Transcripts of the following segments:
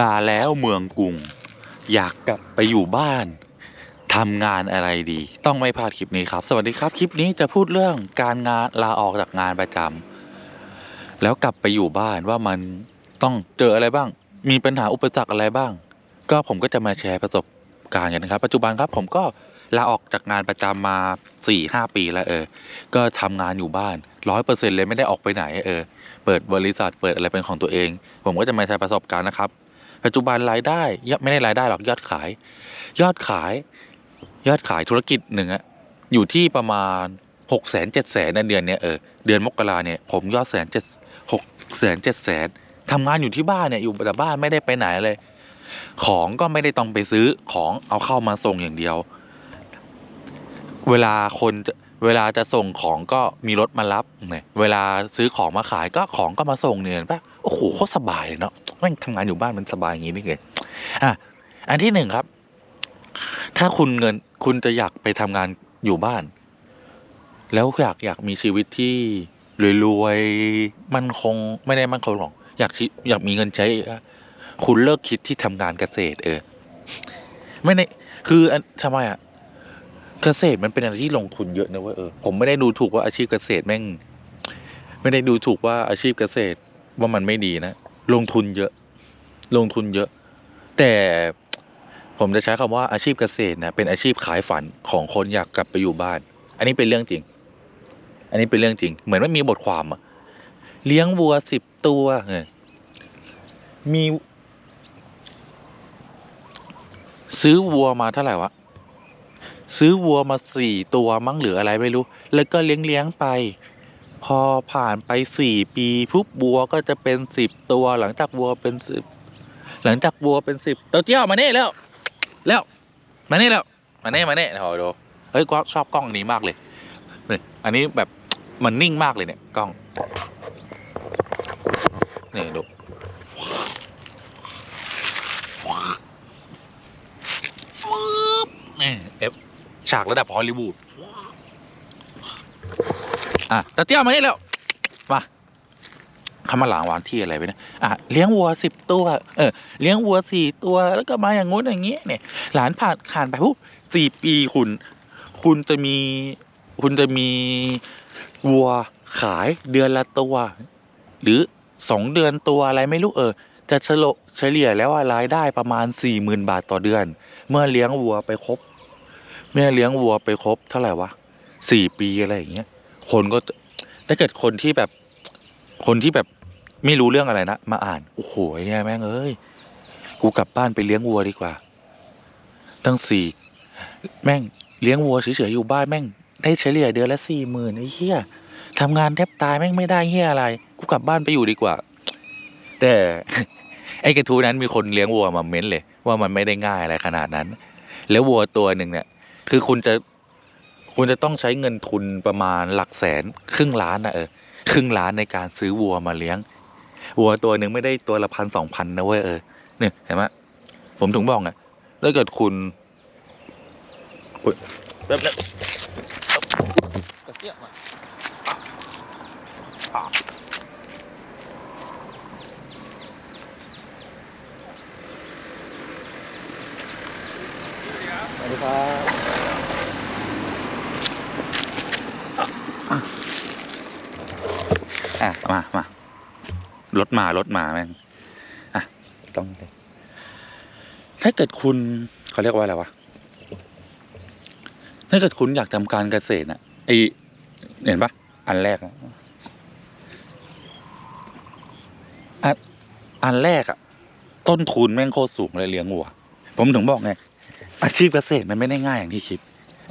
ลาแล้วเมืองกรุง อยากกลับไปอยู่บ้านทำงานอะไรดี ต้องไม่พลาดคลิปนี้ครับ สวัสดีครับ คลิปนี้จะพูดเรื่องการงานลาออกจากงานประจำแล้วกลับไปอยู่บ้านว่ามันต้องเจออะไรบ้าง มีปัญหาอุปสรรคอะไรบ้าง ก็ผมก็จะมาแชร์ประสบการณ์กันนะครับ ปัจจุบันครับผมก็ลาออกจากงานประจำมาสี่ห้าปีแล้วเออ ก็ทำงานอยู่บ้านร้อยเปอร์เซ็นต์เลยไม่ได้ออกไปไหนเออ เปิดบริษัทเปิดอะไรเป็นของตัวเอง ผมก็จะมาแชร์ประสบการณ์นะครับ ปัจจุบันรายได้ยไม่ได้รายได้หรอกยอดขาย ยอดขาย ยอดขายธุรกิจหนึ่งอะอยู่ที่ประมาณหกแสนเจ็ดแสนในเดือนเนี้ยเออเดือนมกราเนี่ยผมยอดแสนเจ็ดหกแสนเจ็ดแสนทำงานอยู่ที่บ้านเนี่ยอยู่แต่บ้านไม่ได้ไปไหนเลย ของก็ไม่ได้ต้องไปซื้อของเอาเข้ามาส่งอย่างเดียว เวลาคนเวลาจะส่งของก็มีรถมารับเนี่ยเวลาซื้อของมาขายก็ของก็มาส่งเนี่ยเห็นปะโอ้โหโคตรสบายเลยเนาะ แม่งทำงานอยู่บ้านมันสบายอย่างนี้นี่ไงอะอันที่หนึ่งครับ ถ้าคุณเงินคุณจะอยากไปทำงานอยู่บ้าน แล้วอยากอยากมีชีวิตที่รวยๆมั่นคงไม่ได้มั่นคงหรอกอยากอยากมีเงินใช้ คุณเลิกคิดที่ทำงานเกษตร เออ ไม่ในคืออันทำไมอะเกษตรมันเป็นอะไรที่ลงทุนเยอะนะเว้ยเออผมไม่ได้ดูถูกว่าอาชีพเกษตรแม่ง ไม่ได้ดูถูกว่าอาชีพเกษตรว่ามันไม่ดีนะ ลงทุนเยอะ ลงทุนเยอะ แต่ผมจะใช้คำว่าอาชีพเกษตรนะเป็นอาชีพขายฝันของคนอยากกลับไปอยู่บ้าน อันนี้เป็นเรื่องจริง อันนี้เป็นเรื่องจริง เหมือนว่ามีบทความอะเลี้ยงวัวสิบตัวเนมีซื้อวัวมาเท่าไหร่วะ ซื้อวัวมาสี่ตัวมั้งหรืออะไรไม่รู้ แล้วก็เลี้ยงเลี้ยงไป พอผ่านไปสี่ปีปุ๊บวัวก็จะเป็นสิบตัว หลังจากวัวเป็นสิบหลังจากวัวเป็นสิบเต้าเจี้ยวมาเน่แล้วแล้วมาเน่แล้วมาเน่มาเน่โอ้โดูเฮ้ยก็ชอบกล้องนี้มากเลยนี่อันนี้แบบมันนิ่งมากเลยเนี่ยกล้องนี่ดูนี่เอฟฉากระดับฮอลลีวูด อะตาเตี้ยมานี่แล้วมาเขามาหลางวานที่อะไรไปเนี่ยอะเลี้ยงวัวสิบตัวเออเลี้ยงวัวสี่ตัวแล้วก็มาอย่างงู้นอย่างงี้เนี่ย หลานผ่านผ่านไปปุ๊บสี่ปีคุณ คุณจะมี คุณจะมีวัวขายเดือนละตัว หรือสองเดือนตัวอะไรไม่รู้เออจะเฉลเฉลี่ยแล้วว่ารายได้ประมาณสี่หมื่นบาทต่อเดือน เมื่อเลี้ยงวัวไปครบ เมื่อเลี้ยงวัวไปครบเท่าไหร่วะสี่ปีอะไรอย่างเงี้ย คนก็ถ้าเกิดคนที่แบบคนที่แบบไม่รู้เรื่องอะไรนะมาอ่านโอ้โหแย่แม่งเอ้ยกูกลับบ้านไปเลี้ยงวัวดีกว่า ตั้งสี่แม่งเลี้ยงวัวเฉยๆอยู่บ้านแม่งได้เฉลี่ยเดือนละสี่หมื่นไอ้เหี้ยทำงานแทบตายแม่งไม่ได้เหี้ยอะไร กูกลับบ้านไปอยู่ดีกว่า แต่ไอ้กระทู้นั้นมีคนเลี้ยงวัวมาเม้นเลย ว่ามันไม่ได้ง่ายอะไรขนาดนั้น แล้ววัวตัวหนึ่งเนี่ย คือคุณจะ คุณจะต้องใช้เงินทุนประมาณหลักแสนครึ่งล้านนะเออครึ่งล้านในการซื้อวัวมาเลี้ยง วัวตัวหนึ่งไม่ได้ตัวละพันสองพันนะเว้ยเออเนี่ยเห็นไหมผมถึงบอกไงถ้าเกิดคุณอุ๊ยแป๊บนึงตะเกียบมาสวัสดีครับ อะมามารถมารถมาแม่งอะต้องเลยถ้าเกิดคุณเขาเรียกว่าอะไรวะถ้าเกิดคุณอยากทำการเกษตรน่ะไอเห็นปะอันแรกอะอันอันแรกอะต้นทุนแม่งโคตรสูงเลยเลี้ยงวัว ผมถึงบอกไงอาชีพเกษตรมันไม่ได้ง่ายอย่างที่คิด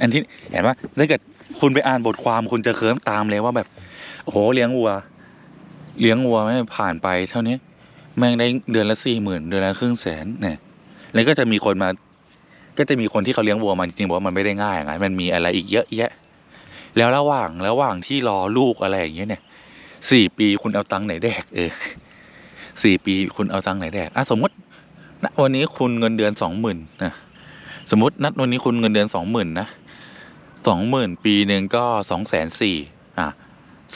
อันที่เห็นปะถ้าเกิดคุณไปอ่านบทความคุณจะเคิร์มตามเลยว่าแบบโอ้โหเลี้ยงวัว เลี้ยงวัวไม่ผ่านไปเท่านี้ แม่งได้เดือนละสี่หมื่นเดือนละครึ่งแสนเนี่ยแล้วก็จะมีคนมา ก็จะมีคนที่เขาเลี้ยงวัวมาจริงๆบอกว่ามันไม่ได้ง่ายอย่างนั้นมันมีอะไรอีกเยอะแยะ แล้วระหว่างระหว่างที่รอลูกอะไรอย่างเงี้ยเนี่ยสี่ปีคุณเอาตังค์ไหนแดกเออสี่ปีคุณเอาตังค์ไหนแดกอะสมมติณวันนี้คุณเงินเดือนสองหมื่นนะสมมตินัดวันนี้คุณเงินเดือนสองหมื่นนะสองหมื่นปีหนึ่งก็สองแสนสี่อะ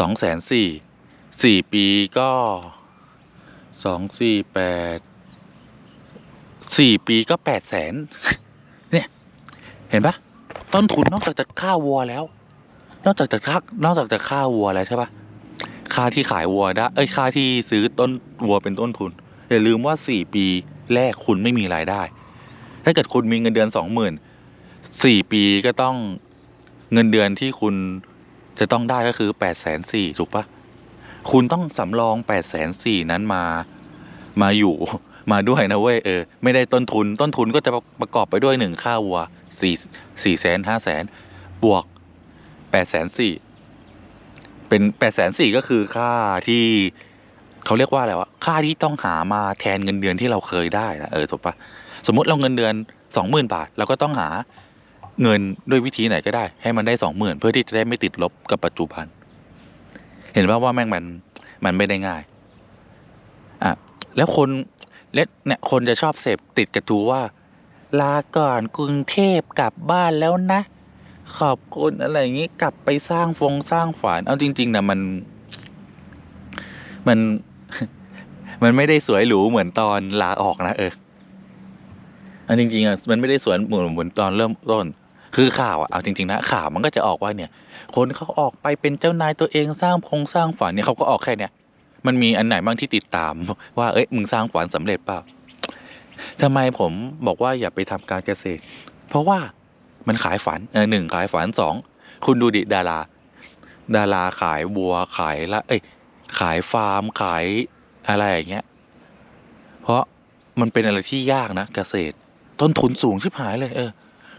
สองแสนสี่ สี่ปีก็สองสี่แปดสี่ปีก็แปดแสนเนี่ยเห็นปะต้นทุนนอกจากจะค่าวัวแล้ว นอกจากจะค่านอกจากจะค่าวัวแล้วใช่ปะค่าที่ขายวัวได้เอ้ยค่าที่ซื้อต้นวัวเป็นต้นทุนอย่าลืมว่าสี่ปีแรกคุณไม่มีรายได้ ถ้าเกิดคุณมีเงินเดือนสองหมื่นสี่ปีก็ต้องเงินเดือนที่คุณจะต้องได้ก็คือแปดแสนสี่ถูกปะ คุณต้องสำรองแปดแสนสี่นั้นมามาอยู่มาด้วยนะเว้ยเออไม่ได้ต้นทุนต้นทุนก็จะประกอบไปด้วยหนึ่งค่าวัวสี่สี่แสนห้าแสนบวกแปดแสนสี่เป็นแปดแสนสี่ก็คือค่าที่เขาเรียกว่าอะไรวะค่าที่ต้องหามาแทนเงินเดือนที่เราเคยได้นะเออถูกปะสมมติเราเงินเดือนสองหมื่นบาทเราก็ต้องหาเงินด้วยวิธีไหนก็ได้ ให้มันได้สองหมื่นเพื่อที่จะได้ไม่ติดลบกับปัจจุบัน เห็นว่าว่าแม่งมันมันไม่ได้ง่ายอะแล้วคนและเนี่ยคนจะชอบเสพติดกระทูว่า ลาก่อนกรุงเทพกลับบ้านแล้วนะ ขอบคุณอะไรอย่างนี้กลับไปสร้างฟงสร้างฝันเอาจริง ๆนะมัน มันมันไม่ได้สวยหรูเหมือนตอนลาออกนะเอออันจริงๆอะมันไม่ได้สวยเหมือนเหมือนตอนเริ่มต้น คือข่าวอะเอาจริงๆนะข่าวมันก็จะออกว่าเนี่ย คนเขาออกไปเป็นเจ้านายตัวเองสร้างพงสร้างฝันเนี่ยเขาก็ออกแค่เนี้ยมันมีอันไหนบ้างที่ติดตาม ว่าเอ้ยมึงสร้างฝันสำเร็จเปล่าทำไมผมบอกว่าอย่าไปทำการเกษตร เพราะว่ามันขายฝันเออหนึ่งขายฝันสองคุณดูดิดารา ดาราขายบัวขายละ เอ้ยขายฟาร์มขายอะไรอย่างเงี้ย เพราะมันเป็นอะไรที่ยากนะเกษตร ต้นทุนสูงชิบหายเลย เออ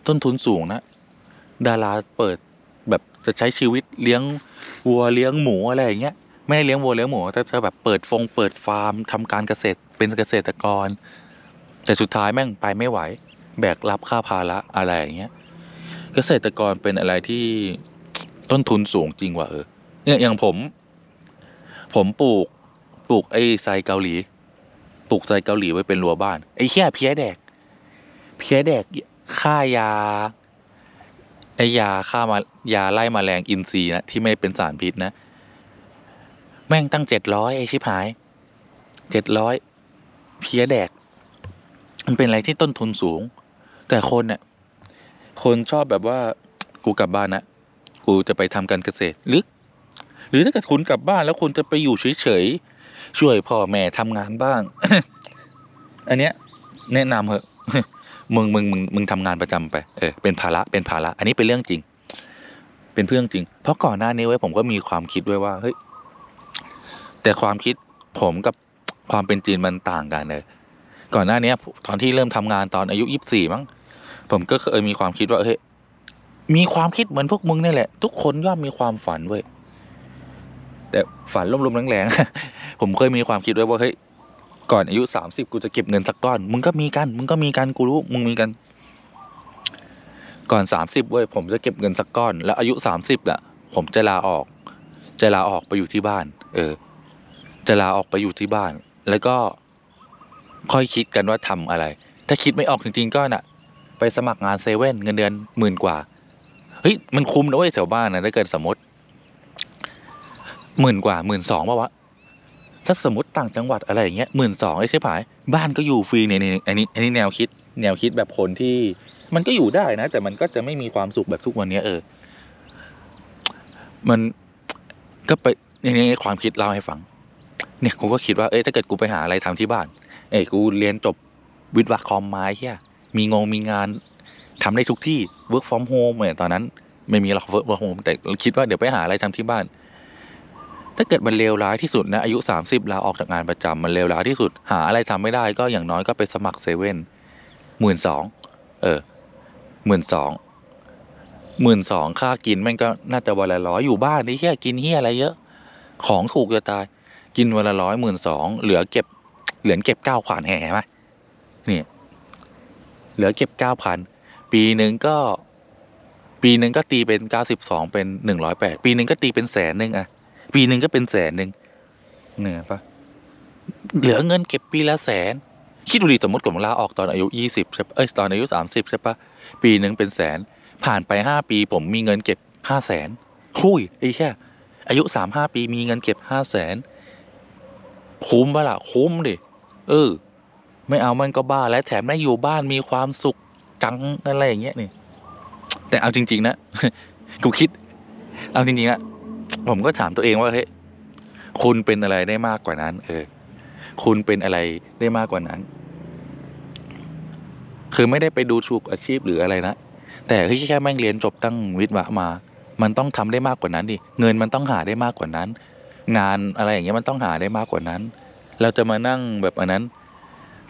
ต้นทุนสูงนะดาราเปิด จะใช้ชีวิตเลี้ยงวัวเลี้ยงหมูอะไรอย่างเงี้ยไม่ได้เลี้ยงวัวเลี้ยงหมูแต่จะแบบเปิดฟงเปิดฟาร์มทำการเกษตรเป็นเกษตรกร แต่สุดท้ายแม่งไปไม่ไหว แบกรับค่าภาระอะไรอย่างเงี้ยเกษตรกรเป็นอะไรที่ต้นทุนสูงจริงว่ะเออเนี่ยอย่างผม ผมปลูกปลูกไอ้ไซเกาหลีปลูกไซเกาหลีไว้เป็นรั้วบ้านไอ้แค่เพี้ยแดก เพี้ยแดกค่ายา ไอยาฆ่ามายาไล่มแมลงอินทรีย์นะที่ไม่เป็นสารพิษนะ แม่งตั้งเจ็ดร้อยไอชิบหายเจ็ดร้อยเพี้ยแดก มันเป็นอะไรที่ต้นทุนสูง แต่คนเนี่ยคนชอบแบบว่ากูกลับบ้านนะกูจะไปทำการเกษตรหรือหรือถ้าเกิดคุณกลับบ้านแล้วคุณจะไปอยู่เฉยๆช่วยพ่อแม่ทำงานบ้าง อันเนี้ย แนะนำเหอะ มึงมึงมึงมึงทำงานประจำไปเออเป็นภาระเป็นภาระอันนี้เป็นเรื่องจริง เป็นเรื่องจริง เพราะก่อนหน้านี้ไว้ผมก็มีความคิดไว้ว่าเฮ้ยแต่ความคิดผมกับความเป็นจริงมันต่างกันเลยก่อนหน้านี้ตอนที่เริ่มทำงานตอนอายุยี่สิบสี่มั้งผมก็เคยมีความคิดว่าเฮ้ยมีความคิดเหมือนพวกมึงนี่แหละ ทุกคนย่อมมีความฝันเว้ยแต่ฝันลมๆแรงๆผมเคยมีความคิดไว้ว่าเฮ้ย ก่อนอายุสามสิบกูจะเก็บเงินสักก้อน มึงก็มีกัน มึงก็มีกันกูรู้ มึงมีกัน ก่อนสามสิบเว้ยผมจะเก็บเงินสักก้อน แล้วอายุสามสิบอะผมจะลาออก จะลาออกไปอยู่ที่บ้าน เออ จะลาออกไปอยู่ที่บ้าน แล้วก็ค่อยคิดกันว่าทำอะไร ถ้าคิดไม่ออกจริงๆก็น่ะ ไปสมัครงานเซเว่นเงินเดือนหมื่นกว่า เฮ้ยมันคุ้มนะเว้ยแถวบ้านนะถ้าเกิดสมมติหมื่นกว่าหมื่นสองป่าวะ ถ้าสมมติต่างจังหวัดอะไรอย่างเงี้ยหมื่นสองไอ้ใช่ไหมบ้านก็อยู่ฟรีเนี่ยนี่อันนี้อันนี้แนวคิด แนวคิดแบบคนที่มันก็อยู่ได้นะ แต่มันก็จะไม่มีความสุขแบบทุกวันเนี้ยเออ มันก็ไปอย่นี้ความคิดเล่าให้ฟัง เนี่ยกูก็คิดว่าเอ้ยถ้าเกิดกูไปหาอะไรทำที่บ้าน เอ้ยกูเรียนจบวิทย์วะคอมไมาเฮียมีงงมีงานทำได้ทุกที่ work from home เหมือนตอนนั้น ไม่มีหรอก work from home แต่คิดว่าเดี๋ยวไปหาอะไรทำที่บ้าน ถ้าเกิดมันเลวร้ายที่สุดนะอายุสามสิบลาออกจากงานประจำมันเลวร้ายที่สุด หาอะไรทำไม่ได้ก็อย่างน้อยก็ไปสมัครเซเว่นหมื่นสองเออหมื่นสองหมื่นสองค่ากินม่งก็น่าจะวันละร้อยอยู่บ้านนี่เฮียกินเฮียอะไรเยอะ ของถูกจะตาย กินวันละร้อยหมื่นสองเหลือเก็บ เหลือเก็บเก้าพันแห่ไหมนี่เหลือเก็บเก้าพันปีหนึ่งก็ ปีหนึ่งก็ตีเป็นเก้าสิบสองเป็นหนึ่งร้อยแปดปีหนึ่งก็ตีเป็นแสนหนึ่งอะ ปีหนึ่งก็เป็นแสนหนึ่งเหนื่อยปะเหลือเงินเก็บปีละแสน คิดดูดิสมมติผมลาออกตอนอายุยี่สิบใช่ปะเอ้ยตอนอายุสามสิบใช่ปะปีหนึ่งเป็นแสน ผ่านไปห้าปีผมมีเงินเก็บห้าแสนคุยไอ้แค่อายุสามห้าปีมีเงินเก็บห้าแสนคุ้มปะล่ะคุ้มดิเออ ไม่เอามันก็บ้าและแถมได้อยู่บ้านมีความสุขจังอะไรอย่างเงี้ยนี่แต่เอาจริง ๆ นะกูคิด เอาจริงๆนะ ผมก็ถามตัวเองว่าเฮ้ยคุณเป็นอะไรได้มากกว่านั้น เออ คุณเป็นอะไรได้มากกว่านั้น คือไม่ได้ไปดูถูกอาชีพหรืออะไรนะแต่เฮ้ยแค่แม่งเรียนจบตั้งวิทย์วะมา มันต้องทำได้มากกว่านั้นดิเงินมันต้องหาได้มากกว่านั้น งานอะไรอย่างเงี้ยมันต้องหาได้มากกว่านั้น เราจะมานั่งแบบอันนั้น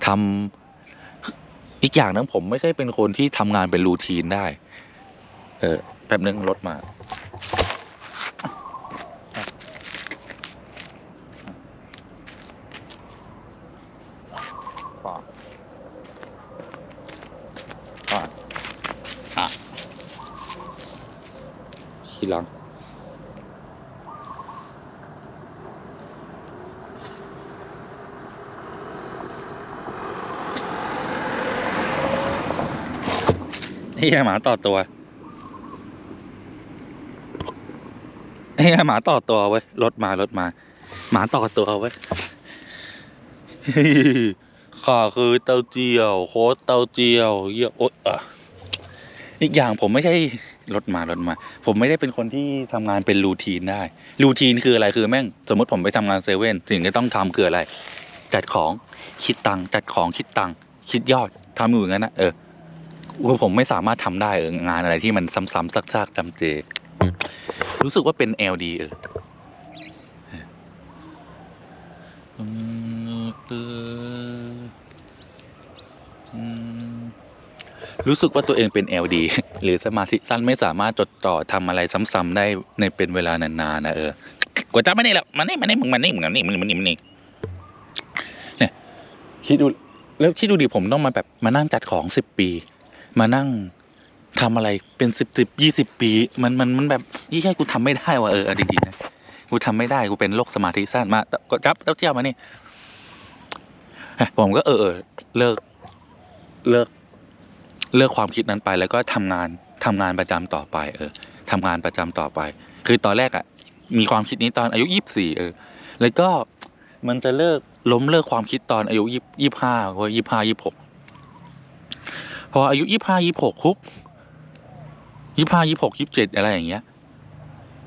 ทำอีกอย่างนึงผมไม่ใช่เป็นคนที่ทำงานเป็นรูทีนได้ เออแป๊บนึงรถมา ก่อนก่อน อะทีหลังเฮียหมาต่อตัวเฮียหมาต่อตัวเว้ยรถมารถมา หมาต่อตัวเว้ยขาคือเต้าเจียว โค้ดเต้าเจียวเยี่ยโอ๊ยอะ อีกอย่างผมไม่ใช่รถมารถมา ผมไม่ได้เป็นคนที่ทำงานเป็นรูทีนได้ รูทีนคืออะไรคือแม่งสมมติผมไปทำงานเซเว่นสิ่งที่ต้องทำคืออะไร จัดของคิดตังจัดของคิดตังคิดยอดทำอยู่อย่างนั้นนะเออคือผมไม่สามารถทำได้เอองานอะไรที่มันซ้ำๆซากๆจำเจ รู้สึกว่าเป็น LD เอออืมเอออืม รู้สึกว่าตัวเองเป็น LD หรือสมาธิสั้นไม่สามารถจดต่อทำอะไรซ้ำๆได้ในเป็นเวลานานๆนะเออกว่าจะไม่นี่แหละมันนี่มันนี่มึงมันนี่มึงมันนี่มึงมันนี่มันนี่เนี่ยคิดดูแล้วคิดดูดิผมต้องมาแบบมานั่งจัดของสิบปี มานั่งทำอะไรเป็นสิบสิบยี่สิบปี มันมันมันแบบยี่แค่กูทำไม่ได้ว่ะเออเอาจริงๆนะกูทำไม่ได้กูเป็นโรคสมาธิสั้นมาก็จับเต้าเจี้ยวมานี่เฮ้ยผมก็เออเลิก เลิก เลิกความคิดนั้นไปแล้วก็ทำงานทำงานประจำต่อไปเออทำงานประจำต่อไป คือตอนแรกอะ่ะมีความคิดนี้ตอนอายุยี่สิบสี่เออแล้วก็มันจะเลิกล้มเลิกความคิดตอนอายุยี่ยี่ห้าว่ายี่ห้ายี่หกพออายุยี่ห้ายี่หกคุบยี่ห้ายี่หกยี่เจ็ดอะไรอย่างเงี้ย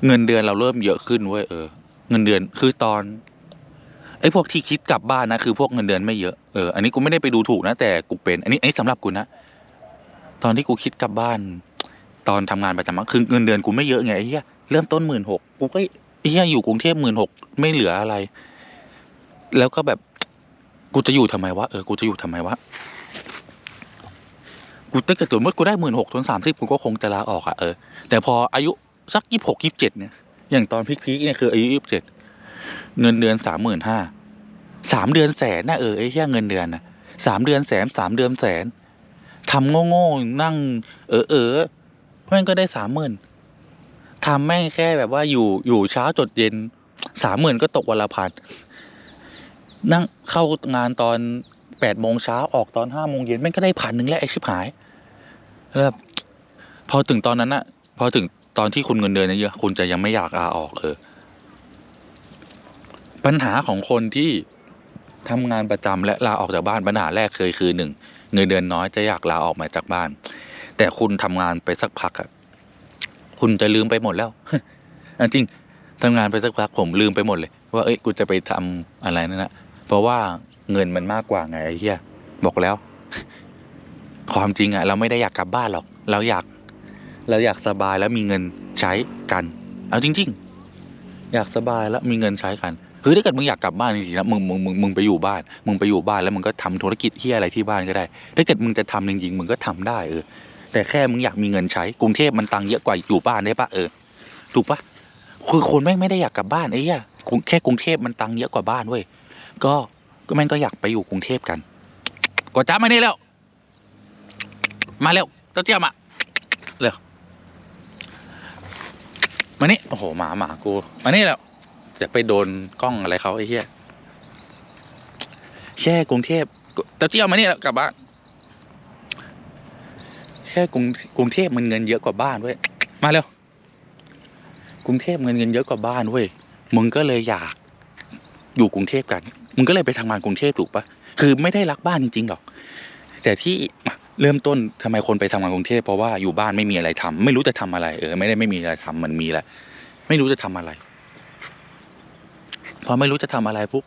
เงินเดือนเราเริ่มเยอะขึ้นเว้ยเออ เงินเดือนคือตอนไอ้พวกที่คิดกลับบ้านนะคือพวกเงินเดือนไม่เยอะเอออันนี้กูไม่ได้ไปดูถูกนะแต่กูเป็น อันนี้อันนี้สำหรับกูนะ ตอนที่กูคิดกลับบ้าน ตอนทำงานประจำคือเงินเดือนกูไม่เยอะไงไอ้เหี้ยเริ่มต้นหมื่นหกกูก็ไอ้เหี้ยอยู่กรุงเทพหมื่นหกไม่เหลืออะไร แล้วก็แบบกูจะอยู่ทำไมวะเออกูจะอยู่ทำไมวะกูตั้งแต่ตัวเมื่อกูได้หมื่นหกถึงสามสิบกูก็คงจะลาออกอะเออแต่พออายุสักยี่หกยี่บเจ็ดเนี่ยอย่างตอนพีคๆเนี่ยคืออายุยี่สิบเจ็ดเงินเดือนสามหมื่นห้าสามเดือนแสนนะเออไอ้เหี้ยเงินเดือนนะสามเดือนแสนสามเดือนแสน ทำโง่ๆนั่ง เออเออแม่งก็ได้สามหมื่นทำแม่งแค่แบบว่าอยู่อยู่เช้าจดเย็นสามหมื่นก็ตกวันละพันนั่งเข้างานตอนแปดโมงเช้าออกตอนห้าโมงเย็นแม่งก็ได้พันหนึ่งแล้วไอ้ชิบหายแล้วพอถึงตอนนั้นอะพอถึงตอนที่คุณเงินเดือนเยอะคุณจะยังไม่อยากลาออกเออ ปัญหาของคนที่ทำงานประจำและลาออกจากบ้านปัญหาแรกเคยคือหนึ่ง เงินเดือนน้อยจะอยากลาออกมาจากบ้าน แต่คุณทำงานไปสักพักอะคุณจะลืมไปหมดแล้วอันจริงทำงานไปสักพักผมลืมไปหมดเลย ว่าเอ้ยกูจะไปทำอะไรนั่นนะเพราะว่าเงินมันมากกว่าไงไอ้เหี้ยบอกแล้ว ความจริงอะเราไม่ได้อยากกลับบ้านหรอก เราอยาก เราอยากสบายแล้วมีเงินใช้กัน เอาจริง ๆ อยากสบายแล้วมีเงินใช้กัน คือถ้าเกิดมึงอยากกลับบ้านจริงๆนะมึงมึงมึงมึงไปอยู่บ้าน มึงไปอยู่บ้านแล้วมึงก็ทำธุรกิจที่อะไรที่บ้านก็ได้ ถ้าเกิดมึงจะทำจริงๆมึงก็ทำได้เออ แต่แค่มึงอยากมีเงินใช้กรุงเทพมันตังเยอะกว่าอยู่บ้านได้ปะเออถูกปะคือคนแม่งไม่ได้อยากกลับบ้านไอ้ยงแค่กรุงเทพมันตังเยอะกว่าบ้านเว้ยก็ก็แม่งก็อยากไปอยู่กรุงเทพกันกดจ้ามานี่แล้วมาเร็วเจ้าเจ้ามาเร็วมานี่โอ้โหหมาหมากูมานี่แล้ว จะไปโดนกล้องอะไรเขาไอ้เหี้ยแค่กรุงเทพเต้าเจี้ยวมาเนี่แล้วกลับบ้านแค่กรุงกรุงเทพมันเงินเยอะกว่าบ้านเว้ยมาเร็วกรุงเทพเงินเงินเยอะกว่าบ้านเว้ยมึงก็เลยอยากอยู่กรุงเทพกันมึงก็เลยไปทำงานกรุงเทพถูกปะคือไม่ได้รักบ้านจริงๆหรอก แต่ที่เริ่มต้นทำไมคนไปทำงานกรุงเทพเพราะว่าอยู่บ้านไม่มีอะไรทำไม่รู้จะทำอะไร เออ ไม่ได้ไม่มีอะไรทำมันมีแหละไม่รู้จะทำอะไร พอไม่รู้จะทำอะไรปุ๊บ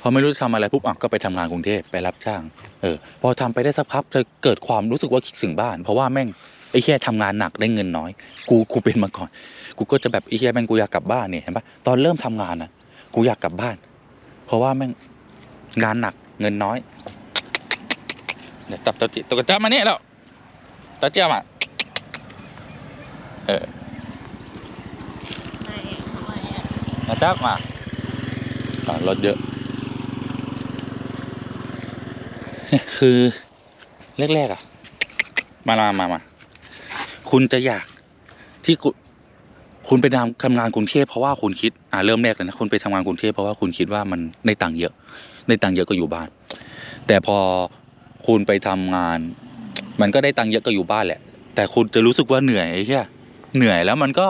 พอไม่รู้จะทำอะไรปุ๊บอะก็ไปทำงานกรุงเทพไปรับจ้าง เออ พอทำไปได้สักพักจะเกิดความรู้สึกว่าคิดถึงบ้าน เพราะว่าแม่งไอ้แค่ทำงานหนักได้เงินน้อย กูกูเป็นมาก่อน กูก็จะแบบไอ้แค่แม่งกูอยากกลับบ้านเนี่ยเห็นปะตอนเริ่มทำงานนะกูอยากกลับบ้าน เพราะว่าแม่งงานหนักเงินน้อยเดี๋ยวจับตัวจิตัวกระจับมาเนี่ยแล้วตาเจียมอะเออไม่ไม่อะกระจับมา อ่ารถเยอะเนี่ยคือแรกๆอะ มามามามาคุณจะอยากที่คุณคุณไปทำทำงานกรุงเทพเพราะว่าคุณคิดอ่าเริ่มแรกเลยนะคุณไปทำงานกรุงเทพเพราะว่าคุณคิดว่ามันในตังค์เยอะ ในตังค์เยอะก็อยู่บ้าน แต่พอคุณไปทำงาน มันก็ได้ตังค์เยอะก็อยู่บ้านแหละ แต่คุณจะรู้สึกว่าเหนื่อยไอ้เหี้ยเหนื่อยแล้วมันก็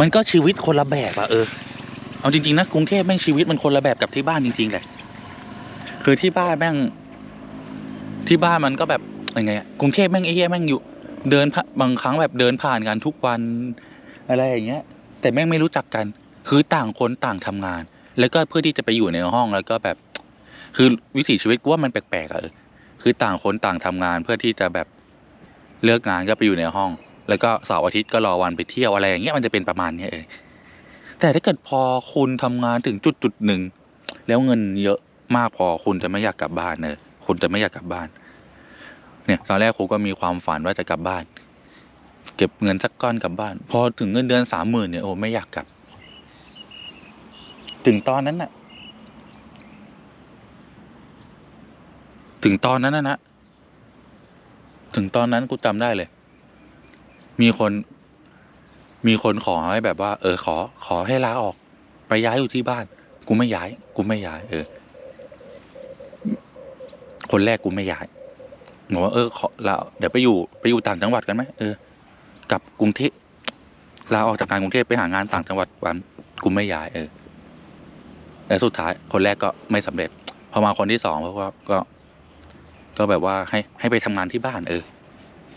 มันก็ชีวิตคนละแบบอะเออ เอาจริงๆนะกรุงเทพแม่งชีวิตมันคนละแบบกับที่บ้านจริงๆแหละ คือที่บ้านแม่ง ที่บ้านมันก็แบบยังไงอะกรุงเทพแม่งไอ้เหี้ยแม่งอยู่ เดินบางครั้งแบบเดินผ่านกันทุกวันอะไรอย่างเงี้ย แต่แม่งไม่รู้จักกัน คือต่างคนต่างทำงาน แล้วก็เพื่อที่จะไปอยู่ในห้องแล้วก็แบบ คือวิถีชีวิตกูว่ามันแปลกๆอะเออคือต่างคนต่างทำงานเพื่อที่จะแบบเลิกงานก็ไปอยู่ในห้อง แล้วก็เสาร์อาทิตย์ก็รอวันไปเที่ยวอะไรอย่างเงี้ยมันจะเป็นประมาณนี้เออแต่ถ้าเกิดพอคุณทำงานถึงจุดจุดหนึ่งแล้วเงินเยอะมากพอคุณจะไม่อยากกลับบ้านเนอะคุณจะไม่อยากกลับบ้าน เนี่ยตอนแรกครูก็มีความฝันว่าจะกลับบ้าน เก็บเงินสักก้อนกลับบ้าน พอถึงเงินเดือนสามหมื่นเนี่ยโอ้ไม่อยากกลับ ถึงตอนนั้นน่ะ ถึงตอนนั้นนะนะถึงตอนนั้นกูจำได้เลย มีคน มีคนขอให้แบบว่า เออ ขอ ขอให้ลาออกไปย้ายอยู่ที่บ้าน กูไม่ย้าย กูไม่ย้าย เออ คนแรกกูไม่ย้ายบอกว่าเออขอลาเดี๋ยวไปอยู่ไปอยู่ต่างจังหวัดกันไหมเออกลับกรุงเทพลาออกจากงานกรุงเทพไปหางานต่างจังหวัดวันกูไม่ย้าย เออแต่สุดท้าย คนแรกก็ไม่สำเร็จ พอมาคนที่สองเพราะว่าก็ ก็แบบว่าให้ให้ไปทำงานที่บ้าน เออ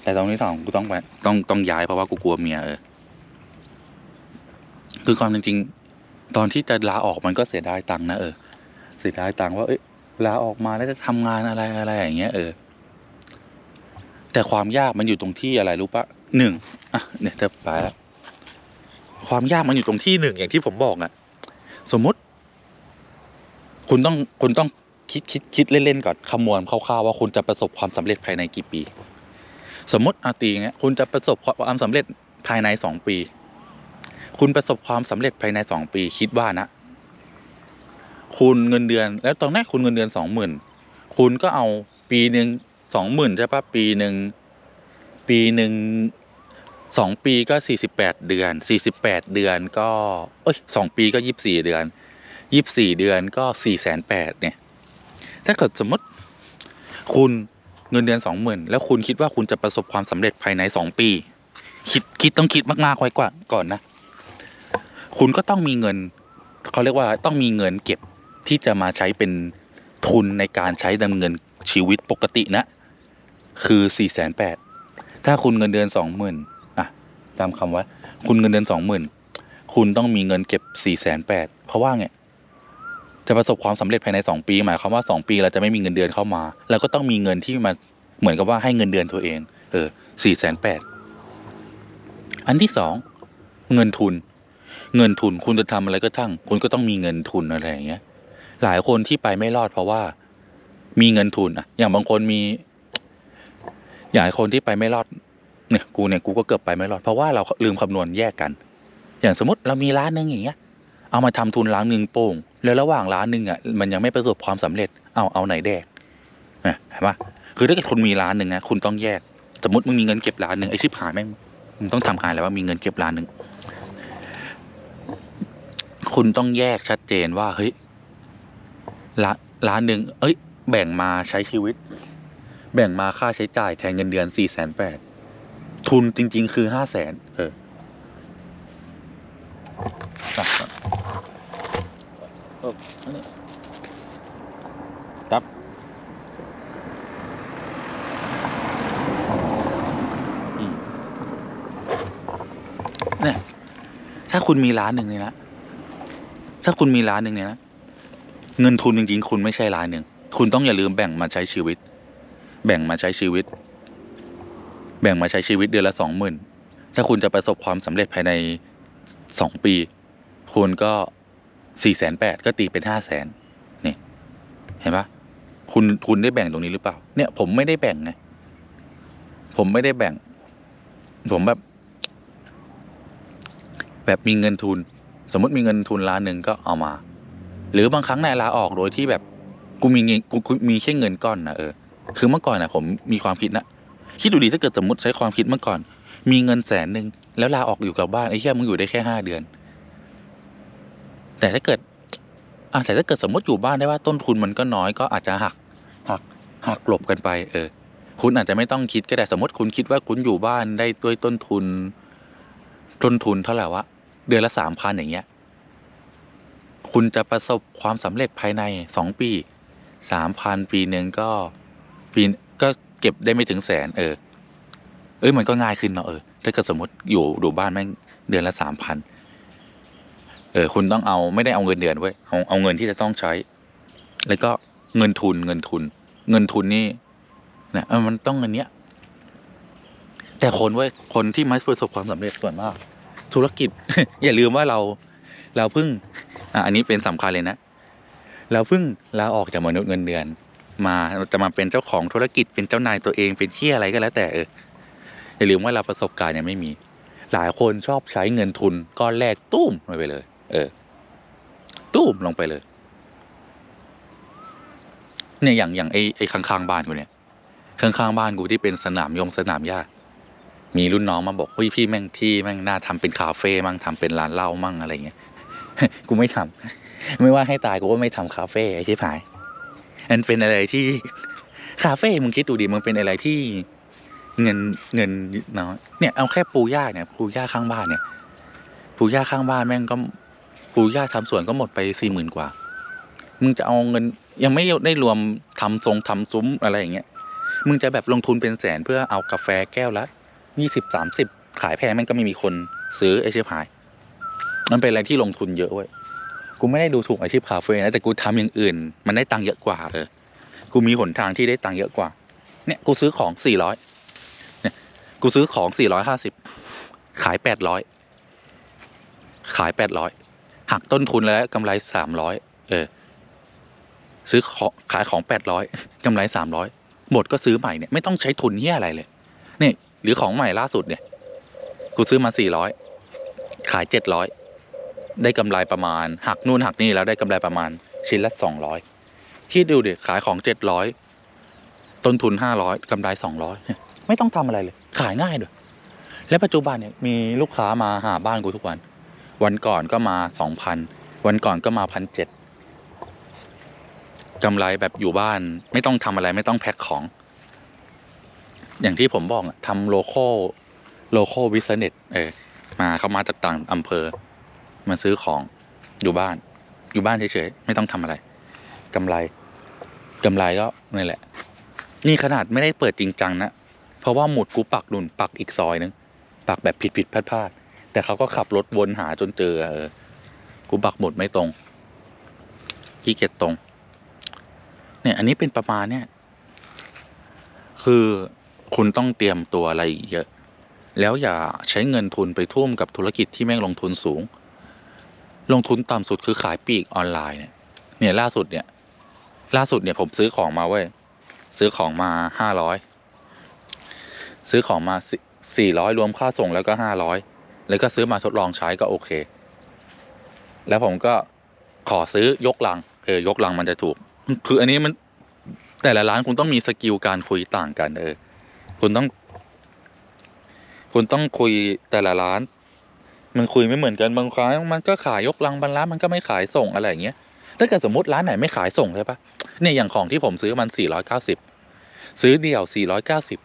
แต่ตอนที่สองกูต้องไปต้องต้องย้ายเพราะว่ากูกลัวเมียเออคือความจริงๆตอนที่จะลาออกมันก็เสียดายตังค์นะเออเสียดายตังค์ว่าเอ้ยลาออกมาแล้วจะทำงานอะไรอะไรอย่างเงี้ยเออ แต่ความยากมันอยู่ตรงที่อะไรรู้ปะหนึ่งอะเนี่ยจะไปแล้วความยากมันอยู่ตรงที่หนึ่งอย่างที่ผมบอกอะสมมติ คุณต้องคุณต้องคิดคิดคิดเล่นๆก่อนคำนวณคร่าวๆว่าคุณจะประสบความสำเร็จภายในกี่ปี สมมติอาตีงเงี้ยคุณจะประสบความสำเร็จภายในสองปี คุณประสบความสำเร็จภายในสองปี คิดว่านะ คุณเงินเดือน แล้วตอนแรกคุณเงินเดือนสองหมื่นคุณก็เอาปีหนึ่งสองหมื่นใช่ปะปีหนึ่งปีหนึ่งสองปีก็สี่สิบแปดเดือนสี่สิบแปดเดือนก็เอ้ยสองปีก็ยี่สิบสี่เดือนยี่สิบสี่เดือนก็สี่แสนแปดเนี่ย ถ้าเกิดสมมติคุณ เงินเดือนสองหมื่นแล้วคุณคิดว่าคุณจะประสบความสำเร็จภายในสองปี คิดคิดต้องคิดมากๆไว้ก่อนก่อนนะ คุณก็ต้องมีเงินเขาเรียกว่าต้องมีเงินเก็บที่จะมาใช้เป็นทุนในการใช้ดำเนินชีวิตปกตินะ คือสี่แสนแปดถ้าคุณเงินเดือนสองหมื่นอะจำคำว่า คุณเงินเดือนสองหมื่นคุณต้องมีเงินเก็บสี่แสนแปดเพราะว่าไง จะประสบความสำเร็จภายในสองปี หมายความว่าสองปีเราจะไม่มีเงินเดือนเข้ามา แล้วก็ต้องมีเงินที่มาเหมือนกับว่าให้เงินเดือนตัวเอง เออสี่แสนแปดอันที่สองเงินทุน เงินทุนคุณจะทำอะไรก็ทั้งคุณก็ต้องมีเงินทุนอะไรอย่างเงี้ย หลายคนที่ไปไม่รอดเพราะว่า มีเงินทุนอะอย่างบางคนมีอย่างคนที่ไปไม่รอด เนี่ย กูเนี่ยกูก็เกือบไปไม่รอดเพราะว่าเราลืมคำนวณแยกกัน อย่างสมมติเรามีร้านหนึ่งอย่างเงี้ย เอามาทำทุนร้านหนึ่งโป่ง แล้วระหว่างร้านหนึ่งอะมันยังไม่ประสบความสำเร็จ เอาเอาไหนแดกเนี่ยเห็นปะคือถ้าเกิดคุณมีร้านหนึ่งนะคุณต้องแยก สมมติมึงมีเงินเก็บร้านหนึ่งไอ้ชิบหายแม่งมึงต้องทำหายแล้วว่ามีเงินเก็บร้านหนึ่งคุณต้องแยกชัดเจนว่าเฮ้ยร้านร้านหนึ่งเอ้ย แบ่งมาใช้ชีวิต แบ่งมาค่าใช้จ่ายแทนเงินเดือนสี่แสนแปดทุนจริง ๆ คือห้าแสนเออ บอันนี้ครับอืมเนี่ย ถ้าคุณมีร้านหนึ่งเนี่ยนะ ถ้าคุณมีร้านหนึ่งเนี่ยนะ เงินทุนจริงๆ คุณไม่ใช่ร้านหนึ่ง คุณต้องอย่าลืมแบ่งมาใช้ชีวิต แบ่งมาใช้ชีวิต แบ่งมาใช้ชีวิตเดือนละสองหมื่นถ้าคุณจะประสบความสำเร็จภายในสองปี คุณก็ สี่แสนแปดก็ตีเป็นห้าแสนนี่เห็นปะคุณคุณได้แบ่งตรงนี้หรือเปล่า เนี่ยผมไม่ได้แบ่งไงผมไม่ได้แบ่ง ผมแบบ แบบมีเงินทุน สมมติมีเงินทุนล้านหนึ่งก็เอามา หรือบางครั้งนายลาออกโดยที่แบบ กูมีเงินกูกูมีแค่เงินก้อนนะเออคือเมื่อก่อนนะผมมีความคิดนะคิดดูดีถ้าเกิดสมมติใช้ความคิดเมื่อก่อน มีเงินแสนหนึ่งแล้วลาออกอยู่กับบ้านไอ้แค่มึงอยู่ได้แค่ห้าเดือน แต่ถ้าเกิดอ่าแต่ถ้าเกิดสมมติอยู่บ้านได้ว่าต้นทุนมันก็น้อยก็อาจจะหักหักหักหลบกันไป เออ คุณอาจจะไม่ต้องคิดก็ได้สมมติคุณคิดว่าคุณอยู่บ้านได้ด้วยต้นทุน ต้นทุนเท่าไหร่วะเดือนละสามพันอย่างเงี้ย คุณจะประสบความสำเร็จภายในสองปีสามพันปีหนึ่งก็ปีก็เก็บได้ไม่ถึงแสน เออ เอ้ยมันก็ง่ายขึ้นเนาะเออถ้าเกิดสมมติอยู่อยู่บ้านแม่งเดือนละสามพัน ออคุณต้องเอาไม่ได้เอาเงินเดือนเว้เอาเอาเงินที่จะต้องใช้ แล้วก็เงินทุนเงินทุน เงินทุนนี่นะมันต้องเงินเนี้ย แต่คนเว้คนที่ไม่ประสบความสำเร็จส่วนมาก ธุรกิจ อย่าลืมว่าเราเราเพิ่งอะอันนี้เป็นสำคัญเลยนะ เราเพิ่งลาออกจากมนุษย์เงินเดือน มาจะมาเป็นเจ้าของธุรกิจเป็นเจ้านายตัวเองเป็นที่อะไรก็แล้วแต่เอออย่าลืมว่าเราประสบการณ์ยังไม่มี หลายคนชอบใช้เงินทุนก้อนแรกตุ้มลงไปเลย เออตุ้มลงไปเลย เนี่ยอย่างอย่างไอ้ไอ้ข้างๆบ้านกูเนี่ยข้างๆบ้านกูที่เป็นสนามยงสนามหญ้ามีรุ่นน้องมาบอกเฮ้ยพี่แม่งที่แม่งน่าทำเป็นคาเฟ่มั่งทำเป็นร้านเหล้ามั่งอะไรเงี้ยกูไม่ทำไม่ว่าให้ตายกูก็ไม่ทำคาเฟ่ไอ้ชิบหายมันเป็นอะไรที่คาเฟ่มึงคิดดูดิมันเป็นอะไรที่เงินเงินน้อยเนี่ยเอาแค่ปูหญ้าเนี่ยปูหญ้าข้างบ้านเนี่ยปูหญ้าข้างบ้านแม่งก็ ปูหญ้าทำสวนก็หมดไปสี่หมื่นกว่า มึงจะเอาเงินยังไม่ได้รวมทำทรงทำซุ้มอะไรอย่างเงี้ย มึงจะแบบลงทุนเป็นแสนเพื่อเอากาแฟแก้วละยี่สิบสามสิบขายแพงม่งก็ไม่มีคนซื้อไอชิบหาย มันเป็นอะไรที่ลงทุนเยอะเว้ย กูไม่ได้ดูถูกอาชีพคาเฟ่นะแต่กูทำอย่างอื่น มันได้ตังค์เยอะกว่าเออ กูมีหนทางที่ได้ตังค์เยอะกว่า เนี่ยกูซื้อของสี่ร้อยเนี่ยกูซื้อของสี่ร้อยห้าสิบขายแปดร้อยขายแปดร้อย หักต้นทุนแล้วกำไรสามร้อยเออ ซื้อของขายของแปดร้อยกำไรสามร้อยหมดก็ซื้อใหม่เนี่ยไม่ต้องใช้ทุนเหี้ยอะไรเลยเนี่ยหรือของใหม่ล่าสุดเนี่ย กูซื้อมาสี่ร้อยขายเจ็ดร้อยได้กำไรประมาณ หักนู่นหักนี่แล้วได้กำไรประมาณ ชิ้นละสองร้อยคิดดูดิขายของเจ็ดร้อยต้นทุนห้าร้อยกำไรสองร้อยไม่ต้องทำอะไรเลย ขายง่ายด้วยและปัจจุบันเนี่ยมีลูกค้ามาหาบ้านกูทุกวัน วันก่อนก็มาสองพันวันก่อนก็มาพันเจ็ดกำไรแบบอยู่บ้าน ไม่ต้องทำอะไรไม่ต้องแพ็คของ อย่างที่ผมบอกทำโลโก้โลโก้บิสเนสเออมาเขามาจากต่างอำเภอ มาซื้อของอยู่บ้าน อยู่บ้านเฉยๆไม่ต้องทำอะไรกำไรกำไรก็นี่แหละ นี่ขนาดไม่ได้เปิดจริงจังนะ เพราะว่าหมุดกูปักหนุนปักอีกซอยนึง ปักแบบผิดผิดพลาดพลาด แต่เขาก็ขับรถวนหาจนเจอเออกูปักหมุดไม่ตรงขี้เกียจตรง เนี่ย อันนี้เป็นประมาณเนี่ย คือคุณต้องเตรียมตัวอะไรเยอะ แล้วอย่าใช้เงินทุนไปทุ่มกับธุรกิจที่แม่งลงทุนสูง ลงทุนต่ำสุดคือขายปลีกออนไลน์เนี่ย เนี่ยล่าสุดเนี่ย ล่าสุดเนี่ยผมซื้อของมาเว้ย ซื้อของมาห้าร้อย ซื้อของมาสี่ร้อยรวมค่าส่งแล้วก็ห้าร้อย แล้วก็ซื้อมาทดลองใช้ก็โอเค แล้วผมก็ขอซื้อยกลังเออยกลังมันจะถูก คืออันนี้มันแต่ละร้านคุณต้องมีสกิลการคุยต่างกันเออ คุณต้อง คุณต้องคุยแต่ละร้าน มันคุยไม่เหมือนกันบางครั้งมันก็ขายยกลังบางร้านมันก็ไม่ขายส่งอะไรอย่างเงี้ยถ้าเกิดสมมติร้านไหนไม่ขายส่งใช่ปะเนี่ยอย่างของที่ผมซื้อมันสี่ร้อยเก้าสิบซื้อเดี่ยวสี่ร้อยเก้าสิบ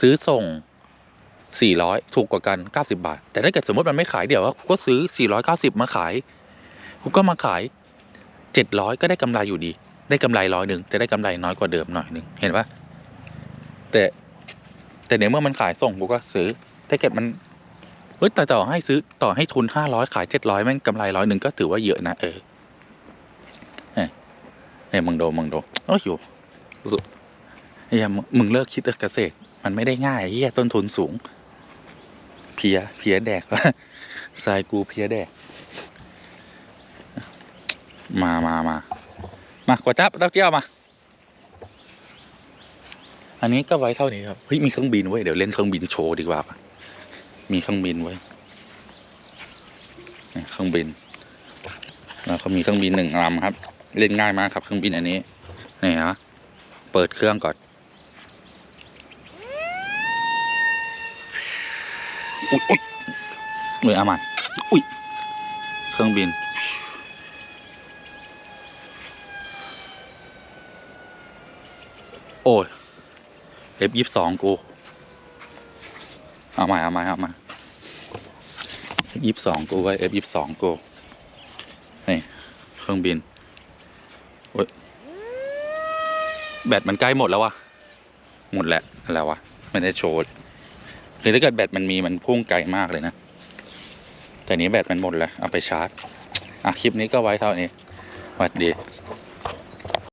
ซื้อส่ง สี่ร้อยถูกกว่ากันเก้าสิบาท แต่ถ้าเกิดสมมติมันไม่ขายเดี่ยวก็ซื้อสี่ร้อยเก้าสิบมาขายกูก็มาขายเจ็ดร้อยก็ได้กำไรอยู่ดี ได้กำไรร้อยหนึ่งจะได้กำไรน้อยกว่าเดิมหน่อยหนึ่งเห็นปะแต่แต่เดี๋ยวเมื่อมันขายส่งกูก็ซื้อ ถ้าเกิดมันเฮ้ยแต่ต่อให้ซื้อต่อให้ทุนห้าร้อยขายเจ็ดร้อยแม่งกำไรร้อยหนึ่งก็ถือว่าเยอะนะเออเนี่ยเนี่ยมึงโดมึงโดโอ้ยอยู่สุเฮียมึงเลิกคิดเกษตร มันไม่ได้ง่ายเฮียต้นทุนสูง เพียเพียแดกทรายกูเพียแดก มามามา มากว่าจับเต้าเจี้ยวมา อันนี้ก็ไว้เท่านี้ครับเฮ้ยมีเครื่องบินไว้เดี๋ยวเล่นเครื่องบินโชว์ดีกว่า มีเครื่องบินไว้เครื่องบินแล้วก็มีเครื่องบินหนึ่งลำครับ เล่นง่ายมากครับเครื่องบินอันนี้นี่ฮะเปิดเครื่องก่อน อุ๊ยอุ๊ยเลยเอามาอุ๊ยเครื่องบิน โอ้ย F ยี่สองกู เอาใหม่เอาใหม่เอาใหม่ F ยี่สองกูไว้ F ยี่สองกู นี่ เครื่องบิน โอ้ย แบตมันใกล้หมดแล้ววะหมดแล้วอะไรวะ ไม่ได้โชว์ คือถ้าเกิดแบตมันมีมันพุ่งไกลมากเลยนะ แต่นี้แบตมันหมดแล้ว เอาไปชาร์จ อะ คลิปนี้ก็ไว้เท่านี้สวัสดี